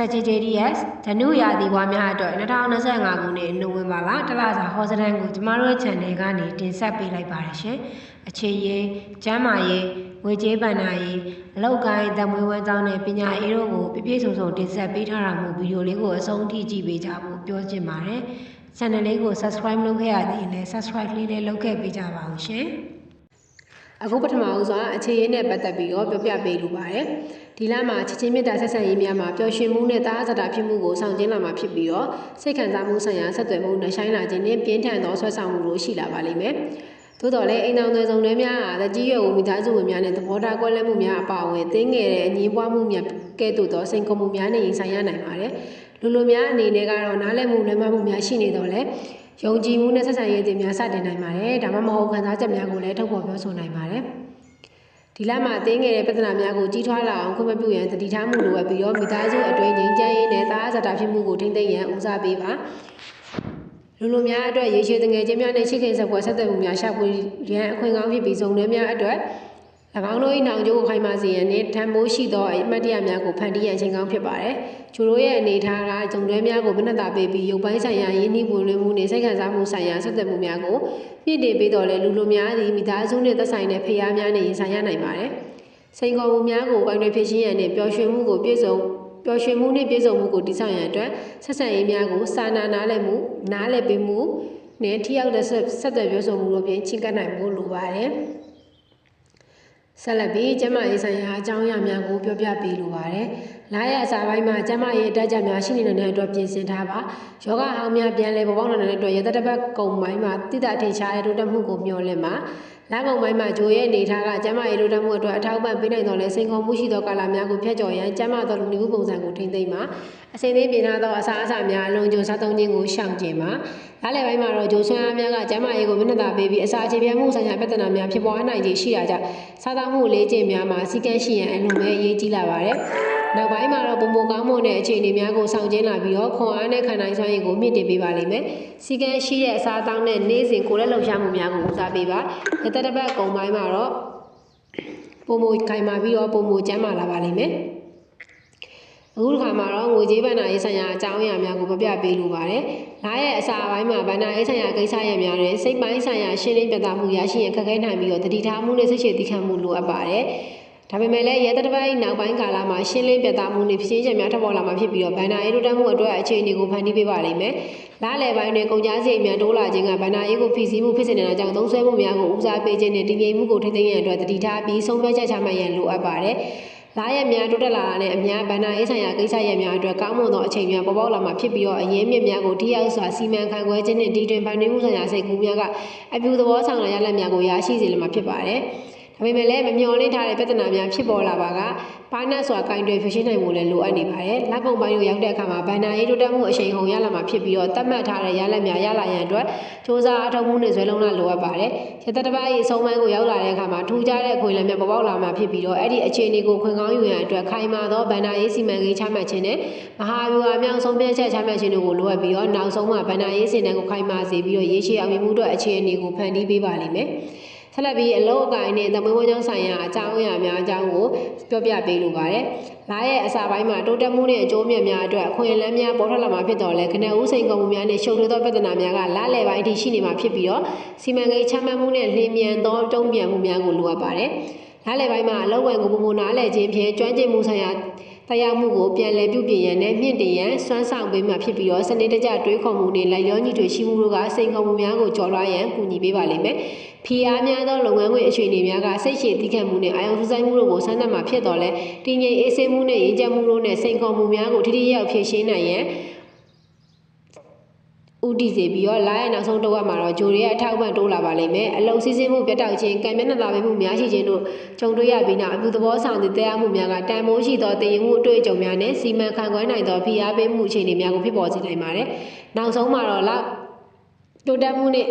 Sagittarius ဓနုရာသီဘွားများအတွက်2025ခုနှစ်နိုဝင်ဘာလတလစာဟောစတန်ကိုကျမတို့ရဲ့ channel ကနေတင်ဆက်ပေးလိုက်ပါတယ်ရှင်။အခြေရေးကျမ်းမာရေးငွေကြေးပဏ္ဍာရေးအလောက်ကိုင်းတမွေးဝဲကြောင်းနဲ့ပညာရေးတို့ကိုပြည့်ပြည့်စုံစုံတင်ဆက်ပေးထားတာမို့ဗီဒီယိုလေးကိုအဆုံးထိကြည့်ပေးကြဖို့ပြောချင်ပါတယ်။ channel လေးကို subscribe လုပ်ခဲ့ရသေးရင်လည်း subscribe လေးလည်းလုပ်ခဲ့ပေးကြပါဦးရှင်။ အခုပထမဦးစွာအခြေရေးနဲ့ပတ်သက်ပြီးတော့ပြောပြပေးလိုပါတယ်။ဒီလမှာချစ်ချင်းမေတ္တာဆက်ဆံရေးများမှာပျော်ရွှင်မှုနဲ့တားစတာဖြစ်မှုကိုဆောင်ကျင်းလာမှာဖြစ်ပြီးတော့စိတ်ခံစားမှုဆိုင်ရာဆက်သွယ်မှုနဲ့ဆိုင်လာခြင်းနဲ့ပြင်းထန်သောဆွဲဆောင်မှုတို့ရှိလာပါလိမ့်မယ်။သို့တော်လည်းအိမ်တော်သွယ်ဆောင်တွေများအားတကြီးရွယ်ဦးမိသားစုဝင်များနဲ့သဘောထားကွဲလွဲမှုများအပါအဝင်တင်းငယ်တဲ့အငြင်းပွားမှုများကဲ့သို့သောစိန်ခေါ်မှုများနဲ့ရင်ဆိုင်ရနိုင်ပါတယ်။လူလူများအနေနဲ့ကတော့နားလည်မှုလွဲမှားမှုများရှိနေတော့လေ ယုံကြည်မှုနဲ့ဆက်ဆံရေးတွေများစတင်နိုင်ပါတယ်။ဒါမှမဟုတ်ခံစားချက်များကိုလည်းထုတ်ဖော်ပြောဆိုနိုင်ပါတယ်။ဒီလမှာတင်းငယ်တဲ့ပြဿနာများကိုကြီးထွားလာအောင်ခွင့်မပြုရန်တတိထားမှုလိုအပ်ပြီးတော့မိသားစုအတွင်းငြိမ်းချမ်းရေးနဲ့သားအဇာတာဖြစ်မှုကိုထိမ့်သိမ်းရန်ဦးစားပေးပါလူလူများအတွက်ရေရှည်တငယ်ချင်းများနဲ့ရှိခင်ဆက်ပွဲဆက်သွယ်မှုများရှာဖွေရန်အခွင့်ကောင်းဖြစ်ပြီးစုံတွဲများအတွက်၎ င်းတို့၏နောင်ကျိုးကိုခိုင်မာစေရန်နှင့်ထံမိုးရှိသောအမှတ်တရများကိုဖန်တီးရန်ချိန်ကောင်းဖြစ်ပါတယ်။ကျိုးတို့ရဲ့အနေထားကဂျုံတွဲများကိုမျက်နှာသာပေးပြီးရုပ်ပိုင်းဆိုင်ရာရင်းနှီးပွင့်လင်းမှုနှင့်စိတ်ခံစားမှုဆိုင်ရာဆက်သွယ်မှုများကိုမြင့်တင်ပေးတော်လဲလူလူများသည်မိသားစုနှင့်သက်ဆိုင်တဲ့ဖျားများနဲ့ရင်ဆိုင်ရနိုင်ပါတယ်။စိန်ခေါ်မှုများကိုကိုင်တွယ်ဖြစ်ရှင်းရန်နှင့်ပျော်ရွှင်မှုကိုပြည့်စုံပျော်ရွှင်မှုနှင့်ပြည့်စုံမှုကိုတည်ဆောက်ရန်အတွက်ဆက်ဆံရေးများကိုစာနာနားလည်မှုနားလည်ပေးမှုနဲ့ထိရောက်တဲ့ဆက်သွယ်ပြောဆိုမှုတို့ဖြင့်ချင်းကပ်နိုင်ဖို့လိုပါတယ်။ ဆက်လက်ပြီးကျမရေးဆိုင်ရာအကြောင်းအရာများကိုပြောပြပေးလိုပါတယ်။လာရအစာပိုင်းမှာကျမရေးအတက်ကြများရှိနေတဲ့အတွက်ပြင်ဆင်ထားပါ။ယောဂဟောင်းများပြန်လည်ပေါ်ပေါက်လာတဲ့အတွက်ရသက်တစ်ပတ်ကုံပိုင်းမှာတိတထင်ရှားတဲ့တိုးတက်မှုကိုမျှော်လင့်ပါ။လာကုံပိုင်းမှာဂျိုရဲ့အနေထားကကျမရေးတိုးတက်မှုအတွက်အထောက်အပံ့ပေးနိုင်တော်လဲစိန်ခေါ်မှုရှိသောကာလများကိုဖျက်ကျော်ရန်ကျမတော်လူမျိုးပုံစံကိုထိမ့်သိမ်းပါ။အစိမ့်သိမ်းပြင်ထားသောအစာအစာများအလုံးကျုံစားသုံးခြင်းကိုရှောင်ကျဉ်ပါ။ လားလည်ပိုင်းမှာတော့ဂျိုဆွမ်းအားများကကျမရေးကိုမျက်နှာသာပေးပြီးအစာအခြေပြမှုဆိုင်ရာပြဿနာများဖြစ်ပေါ်နိုင်ခြေရှိတာကြောင့်စားသောက်မှုလေးကျင့်များမှာစီကံရှိရန်အလွန်ပဲအရေးကြီးလာပါတယ်။နောက်ပိုင်းမှာတော့ပုံပုံကောင်းမွန်တဲ့အခြေအနေများကိုဆောင်ကျဉ်လာပြီးတော့ခွန်အားနဲ့ခံနိုင်စွမ်းရည်ကိုမြင့်တင်ပေးပါလိမ့်မယ်။စီကံရှိတဲ့အစားအသောက်နဲ့နေ့စဉ်ကိုယ်လက်လှုပ်ရှားမှုများကိုဦးစားပေးပါ။ရက်တစ်ပတ်ကုံပိုင်းမှာတော့ပုံမခိုင်မာပြီးတော့ပုံမကျန်းမာလာပါလိမ့်မယ်။ အခုတစ်ခါမှာတော့ငွေကြေးဗန္နာရေးဆိုင်ရာအကြောင်းအရာများကိုပြပြပေးလိုပါတယ်။လာရဲ့အစာပိုင်းမှာဗန္နာရေးဆိုင်ရာကိစ္စရပ်များနဲ့စိတ်ပိုင်းဆိုင်ရာရှင်းလင်းပြသမှုရရှိရင်ခက်ခဲနိုင်ပြီးတော့တတိထားမှုနဲ့စိတ်ရှည်တည်ခံမှုလိုအပ်ပါတယ်။ဒါပေမဲ့လည်းရဲတတပိုင်းနောက်ပိုင်းကာလမှာရှင်းလင်းပြသမှုနဲ့ဖြစ်ချင်းချက်များထပ်ပေါ်လာမှာဖြစ်ပြီးတော့ဗန္နာရေးတိုးတက်မှုအတွက်အခြေအနေကိုဖန်တီးပေးပါလိမ့်မယ်။လားလယ်ပိုင်းတွင်ကုန်ကြစရိတ်များတိုးလာခြင်းကဗန္နာရေးကိုဖိစီးမှုဖြစ်စေနေတာကြောင့်သုံးဆွဲမှုများကိုဦးစားပေးခြင်းနဲ့တည်ငြိမ်မှုကိုထိန်းသိမ်းရန်အတွက်တတိထားပြီးဆုံးဖြတ်ချက်ချမှတ်ရန်လိုအပ်ပါတယ်။ လာရက်များတိုးတက်လာတာနဲ့အများဗန္နာရေးဆိုင်ရာကိစ္စရပ်များအတွက်ကောင်းမွန်သောအချိန်များပေါ်ပေါက်လာမှာဖြစ်ပြီးတော့အရင်းမြစ်များကိုထိရောက်စွာစီမံခန့်ခွဲခြင်းနဲ့ဒီတွင်ဗန်နေမှုဆိုင်ရာစိတ်ကူးများကအပြူသဘောဆောင်လာရလဒ်များကိုရရှိစေလိုမှာဖြစ်ပါတယ်။ ဒါပေမဲ့လည်းမမျှော်လင့်ထားတဲ့ပြဿနာများဖြစ်ပေါ်လာပါကဘာနတ်စွာကင်တွေဖြစ်ရှင်းနိုင်မှုလည်းလိုအပ်နေပါတယ်။လက်ကုံပိုင်းကိုရောက်တဲ့အခါမှာဗန္နာရေးတိုးတက်မှုအရှိန်ဟုန်ရလာမှာဖြစ်ပြီးတော့တတ်မှတ်ထားတဲ့ရလဒ်များရလာရန်အတွက်စ조사အထောက်မှုနဲ့ဇွဲလုံးလာလိုအပ်ပါတယ်။ရသက်တပတ်ရေးအဆုံးပိုင်းကိုရောက်လာတဲ့အခါမှာထူးခြားတဲ့ခွင့်လန်းများပေါ်ပေါက်လာမှာဖြစ်ပြီးတော့အဲ့ဒီအခြေအနေကိုခွင့်ကောင်းယူရန်အတွက်ခိုင်မာသောဗန္နာရေးစီမံကိန်းချမှတ်ခြင်းနဲ့မဟာဗျူဟာမြောက်ဆုံးဖြတ်ချက်ချမှတ်ခြင်းတို့ကိုလိုအပ်ပြီးတော့နောက်ဆုံးမှာဗန္နာရေးစင်တန်းကိုခိုင်မာစေပြီးတော့ရေရှည်အောင်မြင်မှုအတွက်အခြေအနေကိုဖန်တီးပေးပါလိမ့်မယ်။ ဆက်လက်ပြီးအလုံးအကိုင်းနဲ့သမွေးဝန်းကျောင်းဆိုင်ရာအကြောင်းအရာများအကြောင်းကိုပြောပြပေးလိုပါတယ်။လာရဲ့အစာပိုင်းမှာတိုးတက်မှုနဲ့အကျိုးမြတ်များအတွက်အခွင့်အလမ်းများပေါ်ထွက်လာမှာဖြစ်တော်လဲခနဲ့ဦးစိန်ကုန်မှုများနဲ့ရှုပ်ထွေးသောပြဿနာများကလာလည်ပိုင်းထိရှိနေမှာဖြစ်ပြီးတော့စီမံကိန်းချမှတ်မှုနဲ့လင်းမြန်သောတုံ့ပြန်မှုများကိုလိုအပ်ပါတယ်။လာလည်ပိုင်းမှာအလောက်ဝင်ကိုပုံပုံနားလည်ခြင်းဖြင့်ကျွမ်းကျင်မှုဆိုင်ရာ တရားမှုကိုပြန်လည်ပြုပြင်ရန်နဲ့မြင့်တင်ရန်စွမ်းဆောင်ပေးမှဖြစ်ပြီးတော့စနစ်တကျတွေးခေါ်မှုနဲ့လိုက်လျောညီတွေရှိမှုတို့ကစိန်ခေါ်မှုများကိုကျော်လွှားရန်ကူညီပေးပါလိမ့်မယ်။ဖီအားများသောလုပ်ငန်းခွင်အခြေအနေများကစိတ်ရှည်တည်ခံမှုနဲ့အာရုံစူးစိုက်မှုတို့ကိုဆန်းသတ်မှာဖြစ်တော်လဲတည်ငြိမ်အေးဆေးမှုနဲ့ရင်းချက်မှုတို့နဲ့စိန်ခေါ်မှုများကိုထိထိရောက်ဖြေရှင်းနိုင်ရန် ဥတီစေပြီးတော့လာရဲ့နောက်ဆုံးတစ်ဝက်မှာတော့ဂျိုတွေရဲ့အထောက်အပံ့တိုးလာပါလိမ့်မယ်အလုံးစည်းစည်းမှုပြတ်တောက်ခြင်းကံမျက်နှာသာပေးမှုများရှိခြင်းတို့ကြုံတွေ့ရပြီးနောက်အပြုသဘောဆောင်သည့်တရားမှုများကတန်ဖိုးရှိသောတည်ရင်မှုအတွေ့အကြုံများနဲ့စီမံခန့်ခွဲနိုင်သောဖိအားပေးမှုအခြေအနေများကိုဖြစ်ပေါ်စေနိုင်ပါတယ်နောက်ဆုံးမှာတော့လောက်တိုးတက်မှုနဲ့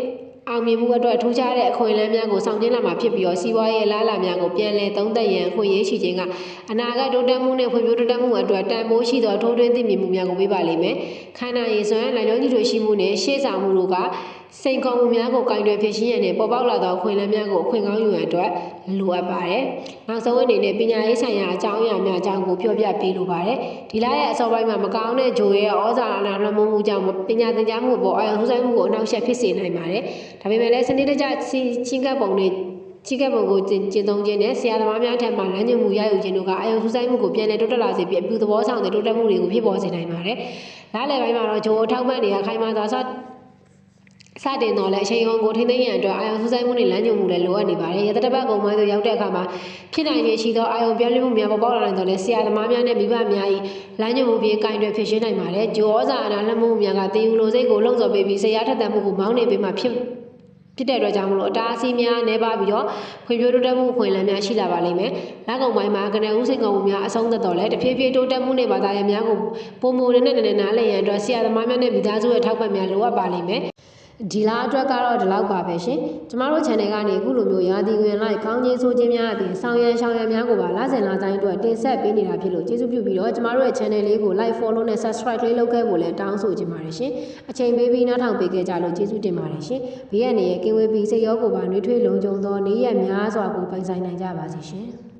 အောင်မြင်မှုအတွက်ထူးခြားတဲ့အခွင့်အလမ်းများကိုဆောင်ကျဉ်လာမှာဖြစ်ပြီးတော့စီးပွားရေးလားလာများကိုပြန်လည်သုံးသပ်ရန်ခွင့်ရရှိခြင်းကအနာဂတ်တိုးတက်မှုနဲ့ဖွံ့ဖြိုးတိုးတက်မှုအတွက်တန်ဖိုးရှိသောထိုးထွင်းသိမြင်မှုများကိုပေးပါလိမ့်မယ်။ခန္ဓာရည်စွမ်းလိုက်လုံးကြီးတွေရှိမှုနဲ့ရှေ့ဆောင်မှုတို့က စိန်ခေါ်မှုများကိုကင်တွယ်ဖြေရှင်းရတဲ့ပေါ်ပေါက်လာသောအခွင့်အလမ်းများကိုအခွင့်ကောင်းယူရန်အတွက်လိုအပ်ပါတယ်။နောက်ဆုံးအနေနဲ့ပညာရေးဆိုင်ရာအကြောင်းအရာများအကြောင်းကိုပြောပြပေးလိုပါတယ်။ဒီလရဲ့အစောပိုင်းမှာမကောင်းတဲ့ဂျိုရဲ့ဩဇာအာဏာလွှမ်းမိုးမှုကြောင့်ပညာသင်ကြားမှုပေါ်အာရုံစူးစိုက်မှုကိုအနှောက်အယှက်ဖြစ်စေနိုင်ပါတယ်။ဒါပေမဲ့လည်းစနစ်တကျချင်းကပ်ပုံနဲ့ချိကပ်ပုံကိုကျင့်ကျင့်သုံးခြင်းနဲ့ဆရာသမားများထံမှလမ်းညွှန်မှုရယူခြင်းတို့ကအာယုံစူးစိုက်မှုကိုပြန်လည်တိုးတက်လာစေပြီးအပြုသဘောဆောင်တဲ့တိုးတက်မှုတွေကိုဖြစ်ပေါ်စေနိုင်ပါတယ်။လားလည်ပိုင်းမှာတော့ဂျိုအထောက်ပံ့တွေကခိုင်မာစွာ စစတင်တော့လဲအချိန်ဟုန်ကိုထိမ့်သိမ်းရန်အတွက်အာယုံစူးစိုက်မှုနဲ့လမ်းညွှန်မှုလည်းလိုအပ်နေပါတယ်။ရတတပတ်ကုံပိုင်းသို့ရောက်တဲ့အခါမှာဖြစ်နိုင်ခြေရှိသောအာယုံပြောင်းလဲမှုများပေါ်ပေါက်လာနိုင်တော့လဲဆရာသမားများနဲ့မိဘများ၏လမ်းညွှန်မှုဖြင့်ကင်တွယ်ဖြစ်ရှင်းနိုင်ပါတယ်။ဂျိုဩဇာအနာလှမ်းမှုများကတေယူလိုစိတ်ကိုလှုံ့ဆော်ပေးပြီးဆရာထက်သန်မှုကိုမောင်းနေပေးမှဖြစ်ဖြစ်တဲ့အတွက်ကြောင့်မလို့အတားအဆီးများနေပါပြီးတော့ဖွံ့ဖြိုးတိုးတက်မှုခွင့်လန်းများရှိလာပါလိမ့်မယ်။လက်ကုံပိုင်းမှာကနေဦးစိန်ကုံမှုများအဆုံးသက်တော်လဲတဖြည်းဖြည်းတိုးတက်မှုနဲ့ဘာသာရေးများကိုပုံမူနဲ့နဲ့နားလည်ရန်အတွက်ဆရာသမားများနဲ့မိသားစုရဲ့ထောက်ပံ့များလိုအပ်ပါလိမ့်မယ်။ ဒီလားအတွက်ကတော့ဒီလောက်ပါပဲရှင်။ကျမတို့ channel ကနေအခုလိုမျိုးရာသီဝင်လိုက်ကောင်းခြင်းဆိုခြင်းများအပြင်ဆောင်ရန်ရှောင်ရန်များကိုပါလစဉ်လာတိုင်းအတွက်တင်ဆက်ပေးနေတာဖြစ်လို့ကျေးဇူးပြုပြီးတော့ကျမတို့ရဲ့ channel လေးကို like follow နဲ့ subscribe လေးလုပ်ခဲ့ဖို့လည်းတောင်းဆိုချင်ပါတယ်ရှင်။အချိန်ပေးပြီးနောက်ထောင်ပေးခဲ့ကြလို့ကျေးဇူးတင်ပါတယ်ရှင်။ဘေးရန်ရဲ့ကင်းဝေးပြီးစိတ်ရောကိုယ်ပါနှွေးထွေးလုံခြုံသောနေ့ရက်များစွာကိုပိုင်ဆိုင်နိုင်ကြပါစေရှင်။